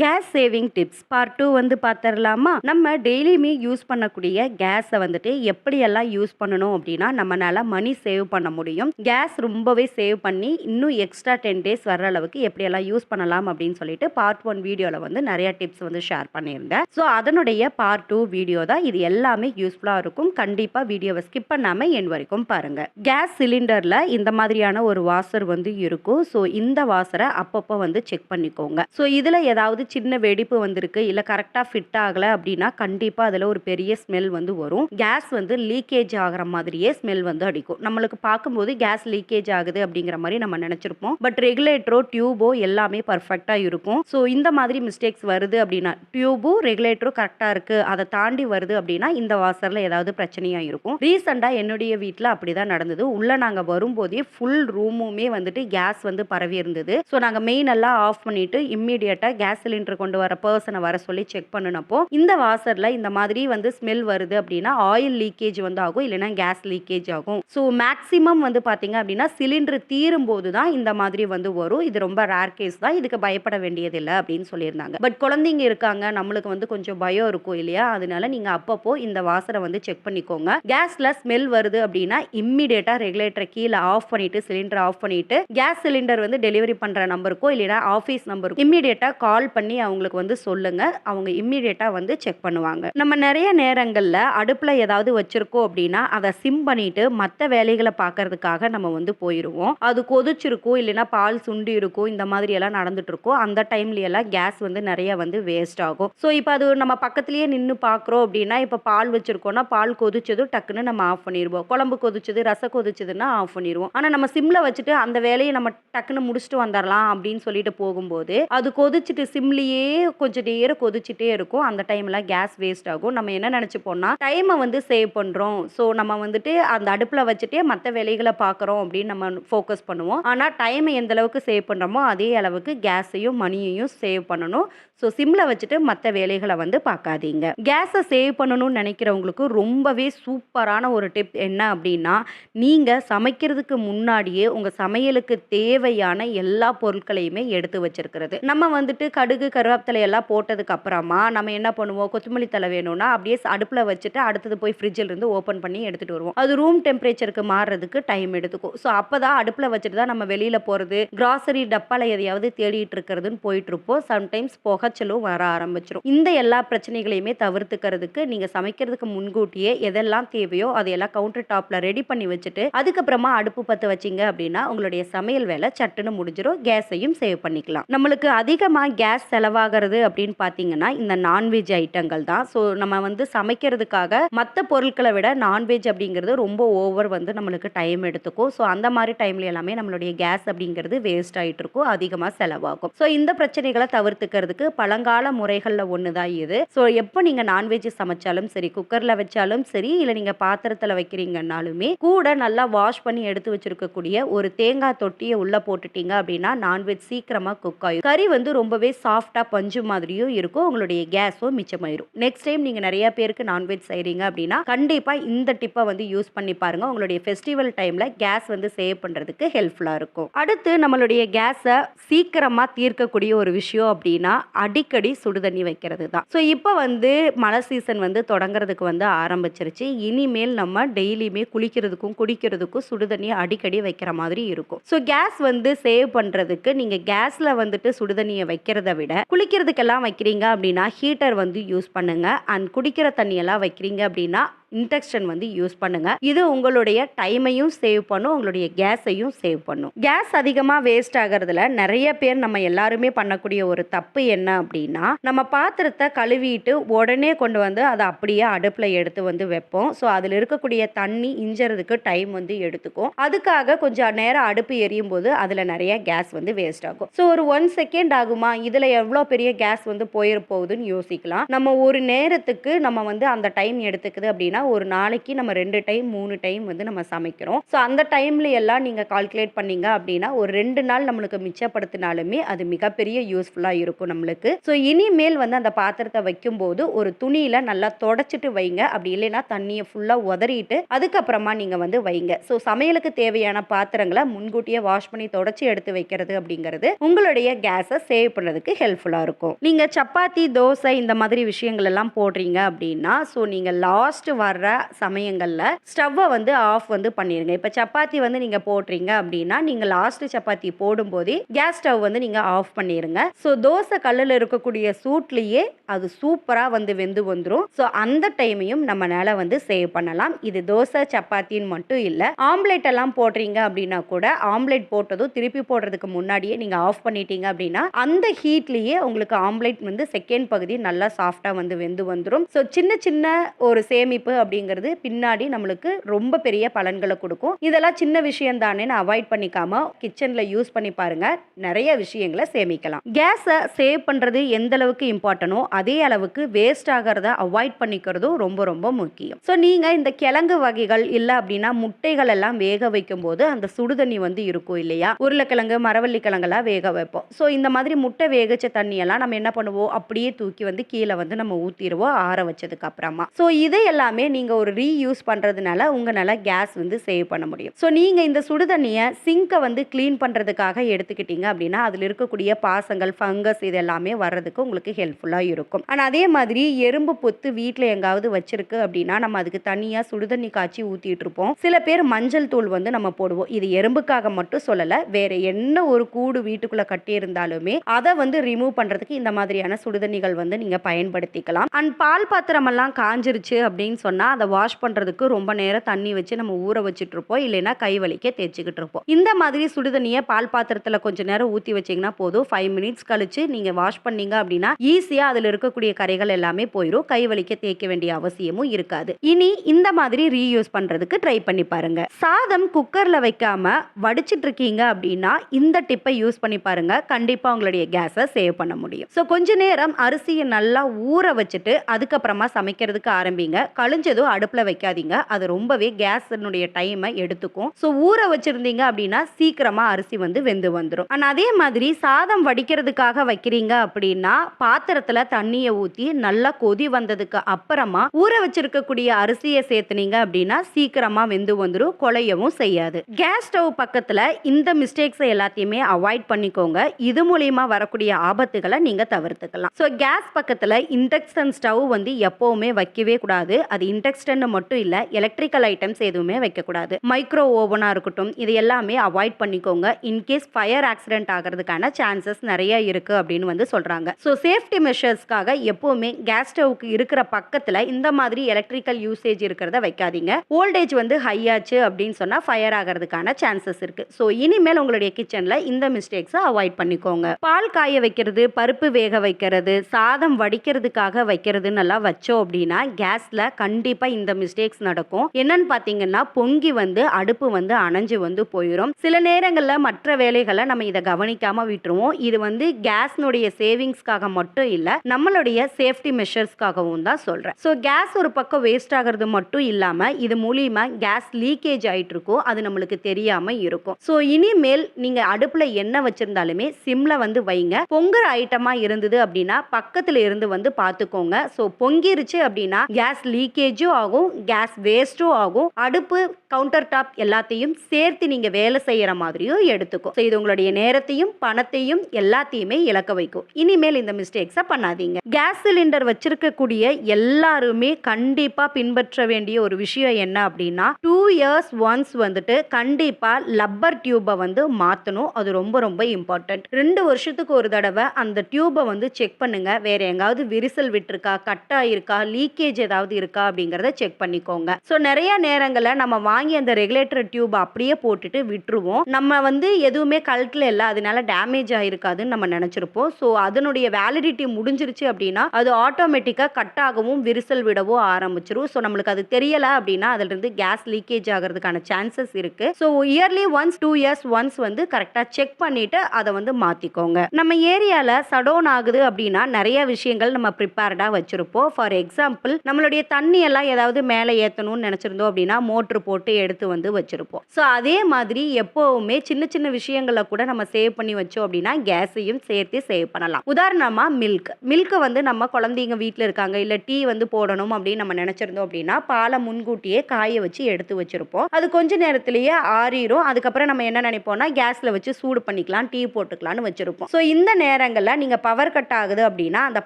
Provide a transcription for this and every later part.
Gas saving tips part two வந்து பார்த்துடலாமா? நம்ம டெய்லியுமே யூஸ் பண்ணக்கூடிய கேஸை வந்துட்டு எப்படியெல்லாம் யூஸ் பண்ணணும் அப்படின்னா நம்மளால மணி சேவ் பண்ண முடியும். கேஸ் ரொம்பவே சேவ் பண்ணி இன்னும் எக்ஸ்ட்ரா டென் டேஸ் வர்ற அளவுக்கு எப்படியெல்லாம் யூஸ் பண்ணலாம் அப்படின்னு சொல்லிட்டு பார்ட் ஒன் வீடியோவில் வந்து நிறைய டிப்ஸ் வந்து ஷேர் பண்ணியிருந்தேன். ஸோ அதனுடைய பார்ட் டூ வீடியோ தான் இது எல்லாமே யூஸ்ஃபுல்லாக இருக்கும். கண்டிப்பாக வீடியோவை ஸ்கிப் பண்ணாமல் என் வரைக்கும் பாருங்கள் கேஸ் சிலிண்டரில் இந்த மாதிரியான ஒரு வாசர் வந்து இருக்கும். ஸோ இந்த வாசரை அப்பப்போ வந்து செக் பண்ணிக்கோங்க. ஸோ இதில் ஏதாவது சின்ன வெடிப்பு வந்திருக்கு. இல்லை கரெக்டாக ஃபிட் ஆகலை அப்படின்னா கண்டிப்பாக அதில் ஒரு பெரிய ஸ்மெல் வந்து வரும். கேஸ் வந்து லீக்கேஜ் ஆகிற மாதிரியே ஸ்மெல் வந்து அடிக்கும். நம்மளுக்கு பார்க்கும்போது கேஸ் லீக்கேஜ் ஆகுது அப்படிங்கிற மாதிரி நம்ம நினச்சிருப்போம். பட் ரெகுலேட்டரோ டியூபோ எல்லாமே பர்ஃபெக்டாக இருக்கும். ஸோ இந்த மாதிரி மிஸ்டேக்ஸ் வருது அப்படின்னா டியூபும் ரெகுலேட்டரும் கரெக்டாக இருக்குது அதை தாண்டி வருது அப்படின்னா இந்த வாசரில் ஏதாவது பிரச்சனையாக இருக்கும். ரீசெண்டாக என்னுடைய வீட்டில் அப்படி தான் நடந்தது. உள்ளே நாங்கள் வரும்போதே ஃபுல் ரூமுமே வந்துட்டு கேஸ் வந்து பரவி இருந்தது. ஸோ நாங்கள் மெயின் எல்லாம் ஆஃப் பண்ணிட்டு இம்மீடியட்டாக கேஸ் சிலிண்டர் கொண்டு வர பர்சனை வர சொல்லி செக் பண்ணினப்போ இந்த வாசரில் இந்த மாதிரி வந்து ஸ்மெல் வருது அப்படின்னா ஆயில் லீக்கேஜ் வந்து ஆகும் இல்லைன்னா கேஸ் லீக்கேஜ் ஆகும். ஸோ மேக்ஸிமம் வந்து பார்த்தீங்க அப்படின்னா சிலிண்டர் தீரும் போது தான் இந்த மாதிரி வந்து வரும். இது ரொம்ப ரேர் கேஸ் தான். இதுக்கு பயப்பட வேண்டியதில்லை அப்படின்னு சொல்லியிருந்தாங்க. பட் குழந்தைங்க இருக்காங்க நம்மளுக்கு வந்து கொஞ்சம் பயம் இருக்கும் இல்லையா? அதனால நீங்கள் அப்பப்போ இந்த வாசரை வந்து செக் பண்ணிக்கோங்க. கேஸில் ஸ்மெல் வருது அப்படின்னா இம்மிடியேட்டாக ரெகுலேட்டரை கீழே ஆஃப் பண்ணிட்டு சிலிண்டர் ஆஃப் பண்ணிட்டு கேஸ் சிலிண்டர் வந்து டெலிவரி பண்ணுற நம்பருக்கோ இல்லைன்னா ஆஃபீஸ் நம்பருக்கோ இம்மிடியேட்டாக கால் பண்ணி பண்ணி அவங்களுக்கு வந்து சொல்லுங்க. அவங்க இம்மிடியேட்டாக வந்து செக் பண்ணுவாங்க. நம்ம நிறைய நேரங்களில் அடுப்பில் ஏதாவது வச்சிருக்கோம் அப்படின்னா அதை சிம் பண்ணிட்டு மற்ற வேலைகளை பார்க்கறதுக்காக நம்ம வந்து போயிடுவோம் அது கொதிச்சிருக்கும் இல்லைன்னா பால் சுண்டி இருக்கும் இந்த மாதிரி எல்லாம் நடந்துட்டு இருக்கும் அந்த டைம்ல எல்லாம் கேஸ் வந்து நிறைய வந்து வேஸ்ட் ஆகும். ஸோ இப்போ அது நம்ம பக்கத்துலேயே நின்று பார்க்குறோம் அப்படின்னா இப்போ பால் வச்சிருக்கோம்னா பால் கொதிச்சதும் டக்குன்னு நம்ம ஆஃப் பண்ணிடுவோம் குழம்பு கொதிச்சது ரசம் கொதிச்சதுன்னா ஆஃப் பண்ணிடுவோம் ஆனால் நம்ம சிம்ல வச்சுட்டு அந்த வேலையை நம்ம டக்குன்னு முடிச்சுட்டு வந்துடலாம் அப்படின்னு சொல்லிட்டு போகும்போது அது கொதிச்சுட்டு சிம்லேயே கொஞ்சம் நேரம் கொதிச்சுட்டே இருக்கும். அந்த டைமில் கேஸ் வேஸ்ட் ஆகும். நம்ம என்ன நினச்சிப்போம்னா டைமை வந்து சேவ் பண்ணுறோம் ஸோ நம்ம வந்துட்டு அந்த அடுப்பில் வச்சுட்டே மற்ற வேலைகளை பார்க்குறோம் அப்படின்னு நம்ம ஃபோக்கஸ் பண்ணுவோம். ஆனால் டைமை எந்த அளவுக்கு சேவ் பண்ணுறோமோ அதே அளவுக்கு கேஸையும் மணியையும் சேவ் பண்ணணும். ஸோ சிம்மில் வச்சுட்டு மற்ற வேலைகளை வந்து பார்க்காதீங்க கேஸை சேவ் பண்ணணும்னு நினைக்கிறவங்களுக்கு ரொம்பவே சூப்பரான ஒரு டிப் என்ன அப்படின்னா நீங்கள் சமைக்கிறதுக்கு முன்னாடியே உங்கள் சமையலுக்கு தேவையான எல்லா பொருட்களையுமே எடுத்து வச்சிருக்கிறது. நம்ம வந்துட்டு கடுகு கருவேப்பிலை எல்லாம் போட்டதுக்கு அப்புறமா நம்ம என்ன பண்ணுவோம்? கொத்தமல்லி தலை வேணும்னா அப்படியே அடுப்பில் வச்சுட்டு அடுத்தது போய் ஃப்ரிட்ஜில் இருந்து ஓப்பன் பண்ணி எடுத்துகிட்டு வருவோம். அது ரூம் டெம்பரேச்சருக்கு மாறுறதுக்கு டைம் எடுத்துக்கும். ஸோ அப்போ தான் அடுப்பில் வச்சுட்டு தான் நம்ம வெளியில் போகிறது கிராசரி டப்பால எதையாவது தேடிட்டு இருக்கிறதுன்னு போயிட்டு இருப்போம். சம்டைம்ஸ் புகைச்சலும் வர ஆரம்பிச்சிடும் இந்த எல்லா பிரச்சனைகளையுமே தவிர்த்துக்கிறதுக்கு நீங்கள் சமைக்கிறதுக்கு முன்கூட்டியே எதெல்லாம் தேவையோ அதையெல்லாம் கவுண்டர் டாப்பில் ரெடி பண்ணி வச்சுட்டு அதுக்கப்புறமா அடுப்பு பற்ற வச்சிங்க அப்படின்னா உங்களுடைய சமையல் வேலை சட்டுன்னு முடிஞ்சிடும் கேஸையும் சேவ் பண்ணிக்கலாம். நம்மளுக்கு அதிகமாக கேஸ் செலவாகிறது அப்படின்னு பார்த்தீங்கன்னா இந்த நான்வெஜ் ஐட்டங்கள் தான். ஸோ நம்ம வந்து சமைக்கிறதுக்காக மற்ற பொருட்களை விட நான்வெஜ் அப்படிங்கிறது ரொம்ப ஓவர் வந்து நம்மளுக்கு டைம் எடுத்துக்கும். ஸோ அந்த மாதிரி டைம்ல எல்லாமே நம்மளுடைய கேஸ் அப்படிங்கிறது வேஸ்ட் ஆகிட்டு இருக்கும். அதிகமாக செலவாகும். ஸோ இந்த பிரச்சனைகளை தவிர்த்துக்கிறதுக்கு பழங்கால முறைகளில் ஒன்று தான் இது. ஸோ எப்போ நீங்கள் நான்வெஜ் சமைச்சாலும் சரி குக்கரில் வச்சாலும் சரி இல்லை நீங்கள் பாத்திரத்தில் வைக்கிறீங்கன்னாலுமே கூட நல்லா வாஷ் பண்ணி எடுத்து வச்சிருக்கக்கூடிய ஒரு தேங்காய் தொட்டியை உள்ளே போட்டுட்டீங்க அப்படின்னா நான்வெஜ் சீக்கிரமாக குக் ஆகும் கறி வந்து ரொம்பவே சாஃப்ட் சாஃப்டாக பஞ்சு மாதிரியும் இருக்கும். உங்களுடைய கேஸும் மிச்சமாயிரும். நெக்ஸ்ட் டைம் நீங்கள் நிறைய பேருக்கு நான்வெஜ் செய்கிறீங்க அப்படின்னா கண்டிப்பாக இந்த டிப்பை வந்து யூஸ் பண்ணி பாருங்கள் உங்களுடைய ஃபெஸ்டிவல் டைமில் கேஸ் வந்து சேவ் பண்ணுறதுக்கு ஹெல்ப்ஃபுல்லாக இருக்கும். அடுத்து நம்மளுடைய கேஸை சீக்கிரமாக தீர்க்கக்கூடிய ஒரு விஷயம் அப்படின்னா அடிக்கடி சுடுதண்ணி வைக்கிறது தான். ஸோ இப்போ வந்து மழை சீசன் வந்து தொடங்குறதுக்கு வந்து ஆரம்பிச்சிருச்சு. இனிமேல் நம்ம டெய்லியுமே குளிக்கிறதுக்கும் குடிக்கிறதுக்கும் சுடுதண்ணி அடிக்கடி வைக்கிற மாதிரி இருக்கும். ஸோ கேஸ் வந்து சேவ் பண்ணுறதுக்கு நீங்கள் கேஸில் வந்துட்டு சுடுதண்ணியை வைக்கிறத விட குளிக்கிறதுக்கெல்லாம் வைக்கிறீங்க அப்படின்னா ஹீட்டர் வந்து யூஸ் பண்ணுங்க. அண்ட் குடிக்கிற தண்ணியெல்லாம் வைக்கிறீங்க அப்படின்னா இண்டக்ஷன் வந்து யூஸ் பண்ணுங்க. இது உங்களுடைய டைமையும் சேவ் பண்ணும் உங்களுடைய கேஸையும் சேவ் பண்ணும். கேஸ் அதிகமாக வேஸ்ட் ஆகிறதுல நிறைய பேர் நம்ம எல்லாருமே பண்ணக்கூடிய ஒரு தப்பு என்ன அப்படின்னா நம்ம பாத்திரத்தை கழுவிட்டு உடனே கொண்டு வந்து அதை அப்படியே அடுப்பில் எடுத்து வந்து வைப்போம். ஸோ அதில் இருக்கக்கூடிய தண்ணி இஞ்சறதுக்கு டைம் வந்து எடுத்துக்கும். அதுக்காக கொஞ்சம் நேரம் அடுப்பு எரியும் போது அதில் நிறைய கேஸ் வந்து வேஸ்ட் ஆகும். ஸோ ஒரு ஒன் செகண்ட் ஆகுமா? இதில் எவ்வளோ பெரிய கேஸ் வந்து போயிட போகுதுன்னு யோசிக்கலாம். நம்ம ஒரு நேரத்துக்கு நம்ம வந்து அந்த டைம் எடுத்துக்குது அப்படின்னா ஒரு நாளைக்கு நம்ம ரெண்டு டைம் மூணு டைம் வந்து நம்ம சமைக்கிறோம். ஸோ அந்த டைம்ல எல்லாம் நீங்கள் கால்குலேட் பண்ணீங்க அப்படின்னா ஒரு ரெண்டு நாள் நம்மளுக்கு மிச்சப்படுத்தினாலுமே அது மிகப்பெரிய யூஸ்ஃபுல்லாக இருக்கும் நம்மளுக்கு. ஸோ இனிமேல் வந்து அந்த பாத்திரத்தை வைக்கும்போது ஒரு துணியில் நல்லா தொடச்சிட்டு வைங்க. அப்படி இல்லைன்னா தண்ணியை ஃபுல்லாக உதறிட்டு அதுக்கப்புறமா நீங்கள் வந்து வைங்க. ஸோ சமையலுக்கு தேவையான பாத்திரங்களை முன்கூட்டியே வாஷ் பண்ணி தொடச்சி எடுத்து வைக்கிறது அப்படிங்கிறது உங்களுடைய கேஸை சேவ் பண்ணுறதுக்கு ஹெல்ப்ஃபுல்லாக இருக்கும். நீங்கள் சப்பாத்தி தோசை இந்த மாதிரி விஷயங்கள் எல்லாம் போடுறீங்க அப்படின்னா ஸோ நீங்கள் லாஸ்ட் வர்ற சமயங்களில் ஸ்டவ்வை வந்து ஆஃப் வந்து பண்ணிடுங்க இப்போ சப்பாத்தி வந்து நீங்கள் போடுறீங்க அப்படின்னா நீங்கள் லாஸ்ட் சப்பாத்தி போடும்போதே கேஸ் ஸ்டவ் வந்து நீங்கள் ஆஃப் பண்ணிடுங்க ஸோ தோசை கல்லில் இருக்கக்கூடிய சூட்லேயே அது சூப்பராக வந்து வெந்து வந்துடும் ஸோ அந்த டைமையும் நம்மளால வந்து சேவ் பண்ணலாம். இது தோசை சப்பாத்தின்னு மட்டும் இல்லை ஆம்லெட் எல்லாம் போடுறீங்க அப்படின்னா கூட ஆம்லெட் போட்டதும் திருப்பி போடுறதுக்கு முன்னாடியே நீங்கள் ஆஃப் பண்ணிட்டீங்க அப்படின்னா அந்த ஹீட்லேயே உங்களுக்கு ஆம்லெட் வந்து செகண்ட் பகுதி நல்லா சாஃப்டாக வந்து வெந்து வந்துடும் ஸோ சின்ன சின்ன ஒரு சேமிப்பு அப்படிங்கிறது பின்னாடி நம்மளுக்கு ரொம்ப பெரிய பலன்களை கொடுக்கும். இதெல்லாம் சின்ன விஷயம் தானேன்னு அவாய்ட் பண்ணிக்காம கிச்சனில் யூஸ் பண்ணி பாருங்க. நிறைய விஷயங்களை சேமிக்கலாம். கேஸை சேவ் பண்ணுறது எந்த அளவுக்கு இம்பார்ட்டனோ அதே அளவுக்கு வேஸ்ட் ஆகிறத அவாய்ட் பண்ணிக்கிறதும் ரொம்ப ரொம்ப முக்கியம். ஸோ நீங்கள் இந்த கிழங்கு வகைகள் இல்லை அப்படின்னா முட்டைகள் எல்லாம் வேக வைக்கும் போது அந்த சுடுதண்ணி வந்து இருக்கும் இல்லையா? உருளைக்கிழங்கு மரவள்ளி கிழங்கெல்லாம் வேக வைப்போம். ஸோ இந்த மாதிரி முட்டை வேகச்ச தண்ணியெல்லாம் நம்ம என்ன பண்ணுவோம்? அப்படியே தூக்கி வந்து கீழே வந்து நம்ம ஊற்றிடுவோம் ஆற வச்சதுக்கு அப்புறமா. ஸோ இதை எல்லாமே நீங்கள் ஒரு ரீயூஸ் பண்ணுறதுனால உங்களால் கேஸ் வந்து சேவ் பண்ண முடியும். ஸோ நீங்கள் இந்த சுடுதண்ணியை சிங்கை வந்து க்ளீன் பண்ணுறதுக்காக எடுத்துக்கிட்டீங்க அப்படின்னா அதில் இருக்கக்கூடிய பாசங்கள் ஃபங்கஸ் இது எல்லாமே வர்றதுக்கு உங்களுக்கு ஹெல்ப்ஃபுல்லாக இருக்கும். ஆனால் அதே மாதிரி எறும்பு பொத்து வீட்டில் எங்காவது வச்சிருக்கு அப்படின்னா நம்ம அதுக்கு தனியாக சுடுதண்ணி காய்ச்சி ஊற்றிட்டு இருப்போம் சில பேர் மஞ்சள் தூள் வந்து நம்ம போடுவோம். இது எறும்புக்காக மட்டும் சொல்லலை வேற என்ன ஒரு கூடு வீட்டுக்குள்ளே கட்டியிருந்தாலுமே அதை வந்து ரிமூவ் பண்ணுறதுக்கு இந்த மாதிரியான சுடுதண்ணிகள் வந்து நீங்கள் பயன்படுத்திக்கலாம். அண்ட் பால் பாத்திரம் எல்லாம் காஞ்சிருச்சு அப்படின்னு சொன்னால் அதை வாஷ் பண்ணுறதுக்கு ரொம்ப நேரம் தண்ணி வச்சு நம்ம ஊற வச்சுட்டு இருப்போம் இல்லைன்னா கை வலிக்க தேய்ச்சிக்கிட்டு இருப்போம் இந்த மாதிரி சுடுதண்ணியை பால் பாத்திரத்தில் கொஞ்ச நேரம் ஊற்றி வச்சிங்கன்னா போதும். ஃபைவ் மினிட்ஸ் கழிச்சு நீங்கள் வாஷ் பண்ணீங்க அப்படின்னா ஈஸியாக அதில் இருக்கக்கூடிய கரைகள் எல்லாமே போயிடும் கை வலிக்க தேய்க்க வேண்டிய அவசியமும் இருக்காது. இனி இந்த மாதிரி ரீயூஸ் பண்ணுறதுக்கு ட்ரை பண்ணி பாருங்க. சாதம் குக்கரில் வைக்காம வடிச்சிட்டு இருக்கீங்க அப்படின்னா இந்த டிப்பை யூஸ் பண்ணி பாருங்க. கண்டிப்பாக உங்களுடைய கேஸை சேவ் பண்ண முடியும். ஸோ கொஞ்ச நேரம் அரிசியை நல்லா ஊற வச்சுட்டு அதுக்கப்புறமா சமைக்கிறதுக்கு ஆரம்பிங்க. கழிஞ்சதும் அடுப்பில் வைக்காதீங்க. அது ரொம்பவே கேஸினுடைய டைமை எடுத்துக்கும். ஸோ ஊற வச்சிருந்தீங்க அப்படின்னா சீக்கிரமாக அரிசி வந்து வெந்து வந்துடும் ஆனால் அதே மாதிரி சாதம் வடிக்கிறதுக்காக வைக்கிறீங்க அப்படின்னா பாத்திரத்தில் தண்ணியை ஊற்றி நல்லா கொதி வந்ததுக்கு அப்புறமா ஊற வச்சிருக்கக்கூடிய அரிசியை சேர்த்துனீங்க அப்படின்னா சீக்கிரமாக வெந்து வந்துடும் குழையவும் செய்யாது. கேஸ் ஸ்டவ் பக்கத்தில் இந்த மிஸ்டேக்ஸை எல்லாத்தையுமே அவாய்ட் பண்ணிக்கோங்க. இது மூலியமா வரக்கூடிய ஆபத்துகளை நீங்கள் தவிர்த்துக்கலாம். ஸோ கேஸ் பக்கத்தில் இண்டக்ஷன் ஸ்டவ் வந்து எப்போவுமே வைக்கவே கூடாது. அது இண்டக்ஷன் மட்டும் இல்லை எலக்ட்ரிக்கல் ஐட்டம்ஸ் எதுவுமே வைக்கக்கூடாது. மைக்ரோ ஓவனாக இருக்கட்டும் இது எல்லாமே அவாய்ட் பண்ணிக்கோங்க. இன்கேஸ் ஃபயர் ஆக்சிடென்ட் ஆகிறதுக்கான சான்சஸ் நிறைய இருக்குது அப்படின்னு வந்து சொல்கிறாங்க ஸோ சேஃப்டி மெஷர்ஸ்க்காக எப்போவுமே கேஸ் ஸ்டவ்க்கு இருக்கிற பக்கத்தில் இந்த மாதிரி எலக்ட்ரிக்கல் யூசேஜ் இருக்கிறத வைக்காதீங்க. ஓல்டேஜ் வந்து ஹையாச்சு அப்படின்னு சொன்னால் ஃபயர் ஆகிறதுக்கான சான்சஸ் இருக்குது ஸோ இனிமேல் உங்களுடைய கிச்சனில் இந்த மிஸ்டேக்ஸை அவாய்ட் பண்ணிக்கோங்க. பால் காய வைக்கிறது பருப்பு வேக வைக்கிறது சாதம் வடிக்கிறதுக்காக வைக்கிறதுன்னு எல்லாம் வச்சோம் அப்படின்னா கேஸில் கண்டிப்பாக இந்த மிஸ்டேக்ஸ் நடக்கும். என்னன்னு பார்த்தீங்கன்னா பொங்கி வந்து அடுப்பு வந்து அணைஞ்சு வந்து போயிடும் சில நேரங்களில் மற்ற வேலைகளை நம்ம இதை கவனிக்காமல் விட்டுருவோம். இது வந்து கேஸ்னுடைய சேவிங்ஸ்க்காக மட்டும் இல்லை நம்மளுடைய சேஃப்டி மெஷர்ஸ்க்காகவும் தான் சொல்கிறேன் ஸோ கேஸ் ஒரு பக்கம் வேஸ்ட் ஆகிறது மட்டும் இல்லாமல் இது மூலியமாக கேஸ் லீக்கேஜ் ஆகிட்டு இருக்கும் அது நம்மளுக்கு தெரியாமல் இருக்கும். ஸோ இனிமேல் நீங்கள் அடுப்பில் என்ன வச்சுருந்தாலுமே சிம்மில் வந்து வைங்க. பொங்குற ஐட்டமாக இருந்தது அப்படின்னா பக்கத்தில் இருந்து வந்து பார்த்துக்கோங்க ஸோ பொங்கிருச்சு அப்படின்னா கேஸ் லீக்கேஜ் லீக்கேஜும் ஆகும் கேஸ் வேஸ்ட்டும் ஆகும். அடுப்பு கவுண்டர் டாப் எல்லாத்தையும் சேர்த்து நீங்கள் வேலை செய்கிற மாதிரியும் எடுத்துக்கும் ஸோ இது உங்களுடைய நேரத்தையும் பணத்தையும் எல்லாத்தையுமே இழக்க வைக்கும். இனிமேல் இந்த மிஸ்டேக்ஸை பண்ணாதீங்க. கேஸ் சிலிண்டர் வச்சிருக்கக்கூடிய எல்லாருமே கண்டிப்பாக பின்பற்ற வேண்டிய ஒரு விஷயம் என்ன அப்படின்னா டூ இயர்ஸ் ஒன்ஸ் வந்துட்டு கண்டிப்பாக லப்பர் டியூப்பை வந்து மாற்றணும் அது ரொம்ப ரொம்ப இம்பார்ட்டன்ட் ரெண்டு வருஷத்துக்கு ஒரு தடவை அந்த டியூப்பை வந்து செக் பண்ணுங்க. வேற எங்காவது விரிசல் விட்டுருக்கா கட்டாயிருக்கா லீக்கேஜ் ஏதாவது இருக்கா அப்படிங்கிறத செக் பண்ணிக்கோங்க. ஸோ நிறைய நேரங்களில் நம்ம வாங்கி அந்த ரெகுலேட்டர் டியூப் அப்படியே போட்டுட்டு விட்டுருவோம். நம்ம வந்து எதுவுமே கழட்டில் இல்லை அதனால டேமேஜ் ஆகிருக்காதுன்னு நம்ம நினச்சிருப்போம். ஸோ அதனுடைய வேலிடிட்டி முடிஞ்சிருச்சு அப்படின்னா அது ஆட்டோமேட்டிக்காக கட் ஆகவும் விரிசல் விடவோ ஆரம்பிச்சிரும். ஸோ நம்மளுக்கு அது தெரியலை அப்படின்னா அதிலிருந்து கேஸ் லீக்கேஜ் ஆகிறதுக்கான சான்சஸ் இருக்கு. So yearly once two years once வந்து கரெக்டாக செக் பண்ணிட்டு அதை வந்து மாற்றிக்கோங்க நம்ம ஏரியாவில் சடோன் ஆகுது அப்படின்னா நிறைய விஷயங்கள் நம்ம ப்ரிப்பேர்டாக வச்சுருப்போம். ஃபார் எக்ஸாம்பிள் நம்மளுடைய தண்ணி எல்லாம் ஏதாவது மேலே ஏற்றணும்னு நினச்சிருந்தோம் அப்படின்னா மோட்ரு போட்டு எடுத்து வந்து வச்சுருப்போம். ஸோ அதே மாதிரி எப்போவுமே சின்ன சின்ன விஷயங்களை கூட நம்ம சேவ் பண்ணி வச்சோம் அப்படின்னா கேஸையும் சேர்த்து சேவ் பண்ணலாம். உதாரணமாக மில்க் மில்க்கை வந்து நம்ம குழந்தைங்க வீட்டில் இருக்காங்க. இல்லை டீ வந்து போடணும் அப்படின்னு நம்ம நினச்சிருந்தோம் அப்படின்னா பாலை முன்கூட்டியே காய வச்சு எடுத்து வச்சுருப்போம். அது கொஞ்ச நேரத்திலேயே ஆறிடும் அதுக்கப்புறம் நம்ம என்ன நினைப்போம்னா கேஸில் வச்சு சூடு பண்ணிக்கலாம் டீ போட்டுக்கலாம்னு வச்சுருப்போம். ஸோ இந்த நேரங்களில் நீங்கள் பவர் கட் ஆகுது அப்படின்னா அந்த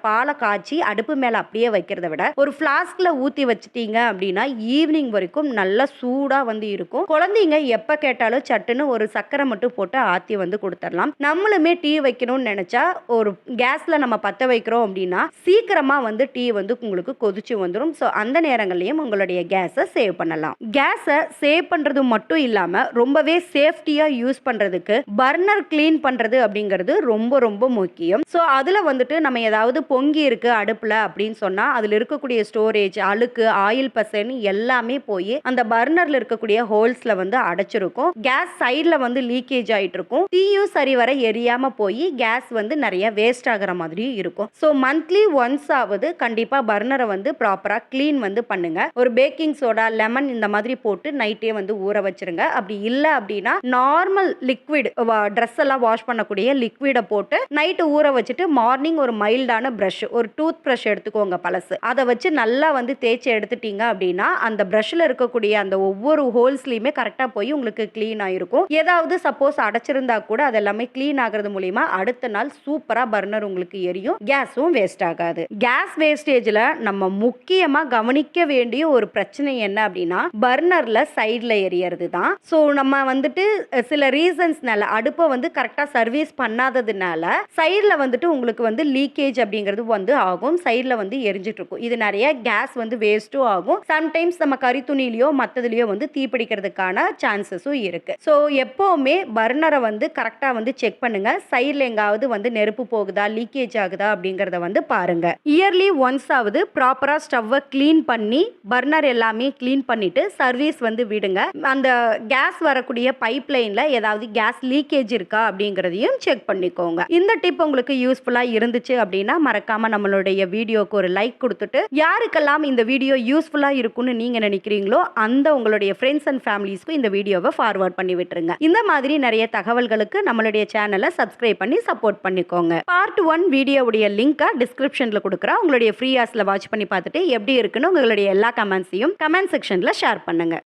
பாலை காய்ச்சி அடுப்பு மேலே அப்படியே வைக்கிறத விட ஒரு ஃப்ளாஸ்கில் ஊற்றி வச்சிட்டீங்க அப்படின்னா ஈவினிங் வரைக்கும் நல்லா சூடாக வந்து இருக்கும். குழந்தைங்க எப்போ கேட்டாலும் சட்டுன்னு ஒரு சக்கரை மட்டும் போட்டு ஆற்றி வந்து கொடுத்துடலாம். நம்மளுமே டீ வைக்கணும்னு நினச்சா ஒரு கேஸில் நம்ம பற்ற வைக்கிறோம் அப்படின்னா சீக்கிரமாக வந்து டீ வந்து உங்களுக்கு கொதிச்சு வந்துடும் ஸோ அந்த நேரங்கள்லையும் உங்களுடைய கேஸை சேவ் பண்ணலாம். கேஸை சேவ் பண்ணுறது மட்டும் இல்லாமல் ரொம்பவே சேஃப்டியாக யூஸ் பண்ணுறதுக்கு பர்னர் க்ளீன் பண்ணுறது அப்படிங்கிறது ரொம்ப ரொம்ப முக்கியம். ஸோ அதில் வந்துட்டு நம்ம ஏதாவது பொங்கி இருக்குது அடுப்பில் அப்படின்னு சொன்னால் அதில் இருக்கக்கூடிய ஸ்டோரேஜ் அழுக்கு ஆயில் பசன்னு எல்லாமே போய் அந்த பர்னரில் இருக்கக்கூடிய ஹோல்ஸில் வந்து அடைச்சிருக்கும். கேஸ் சைடில் வந்து லீக்கேஜ் ஆகிட்டு இருக்கும் தீயும் சரிவர எரியாமல் போய் கேஸ் வந்து நிறைய வேஸ்ட் ஆகிற மாதிரியும் இருக்கும். ஸோ மந்த்லி ஒன்ஸ் ஆகுது கண்டிப்பாக பர்னரை வந்து ப்ராப்பராக க்ளீன் வந்து பண்ணுங்க. ஒரு பேக்கிங் சோடா லெமன் இந்த மாதிரி போட்டு நைட்டே வந்து ஊற வச்சிருங்க. அப்படி இல்லை அப்படின்னா நார்மல் லிக்விட் ட்ரெஸ் எல்லாம் வாஷ் பண்ணக்கூடிய லிக்விடை போட்டு நைட்டு ஊற வச்சுட்டு மார்னிங் ஒரு மைல்டான ப்ரஷ் ஒரு டூத் ப்ரஷ் எடுத்துக்கோங்க பழசு. அதை வச்சு நல்லா வந்து தேய்ச்சி எடுத்துட்டீங்க அப்படின்னா அந்த ப்ரஷில் இருக்கக்கூடிய அந்த ஒவ்வொரு ஹோல்ஸ்லையுமே கரெக்டாக போய் உங்களுக்கு க்ளீன் ஆகிருக்கும் ஏதாவது சப்போஸ் அடைச்சிருந்தா கூட அதெல்லாமே க்ளீன் ஆகிறது மூலிமா அடுத்த நாள் சூப்பராக பர்னர் உங்களுக்கு எரியும். கேஸும் வேஸ்ட் ஆகாது. கேஸ் வேஸ்டேஜில் நம்ம முக்கியமாக கவனிக்க வேண்டிய ஒரு பிரச்சனை என்ன அப்படின்னா பர்னரில் சைடில் எரியறது தான். ஸோ நம்ம வந்துட்டு சில ரீசன்ஸ்னால அடுப்பை வந்து கரெக்டாக சர்வீஸ் பண்ணாததுனால சைடில் வந்துட்டு உங்களுக்கு வந்து லீக்கேஜ் அப்படிங்கிறது வந்து ஆகும். சைடில் வந்து எரிஞ்சிட்ருக்கும் இது நிறைய கேஸ் வந்து வேஸ்ட் வேஸ்ட்டும் ஆகும். சம்டைம்ஸ் நம்ம கறி துணிலையோ மற்றதுலையோ வந்து தீப்பிடிக்கிறதுக்கான சான்சஸும் இருக்கு. ஸோ எப்போவுமே பர்னரை வந்து கரெக்டாக வந்து செக் பண்ணுங்க. சைடில் எங்காவது வந்து நெருப்பு போகுதா லீக்கேஜ் ஆகுதா அப்படிங்கிறத வந்து பாருங்க. இயர்லி ஒன்ஸ் ஆகுது ப்ராப்பராக ஸ்டவ்வை க்ளீன் பண்ணி பர்னர் எல்லாமே க்ளீன் பண்ணிட்டு சர்வீஸ் வந்து விடுங்க. அந்த கேஸ் வரக்கூடிய பைப் லைனில் ஏதாவது கேஸ் லீக்கேஜ் இருக்கா அப்படிங்கிறதையும் செக் பண்ணிக்கோங்க. இந்த டிப் உங்களுக்கு யூஸ்ஃபுல்லாக இருந்துச்சு அப்படின்னா மறக்காம நம்மளுடைய வீடியோக்கு ஒரு லைக் கொடுத்துட்டு யாருக்கெல்லாம் இந்த வீடியோ யூஸ்ஃபுல்லாக இருக்கும்னு நீங்கள் நினைக்கிறீங்களோ அந்த உங்களுடைய ஃப்ரெண்ட்ஸ் அண்ட் ஃபேமிலிஸ்க்கும் இந்த வீடியோவை ஃபார்வர்ட் பண்ணி விட்டுருங்க. இந்த மாதிரி நிறைய தகவல்களுக்கு நம்மளுடைய சேனலை சப்ஸ்கிரைப் பண்ணி சப்போர்ட் பண்ணிக்கோங்க. பார்ட் ஒன் வீடியோவுடைய லிங்கை டிஸ்கிரிப்ஷனில் கொடுக்குறேன். உங்களுடைய ஃப்ரீ ஆஸில் வாட்ச் பண்ணி பார்த்துட்டு எப்படி இருக்குன்னு உங்களுடைய எல்லா கமெண்ட்ஸையும் கமெண்ட் செக்ஷனில் ஷேர் பண்ணுங்கள்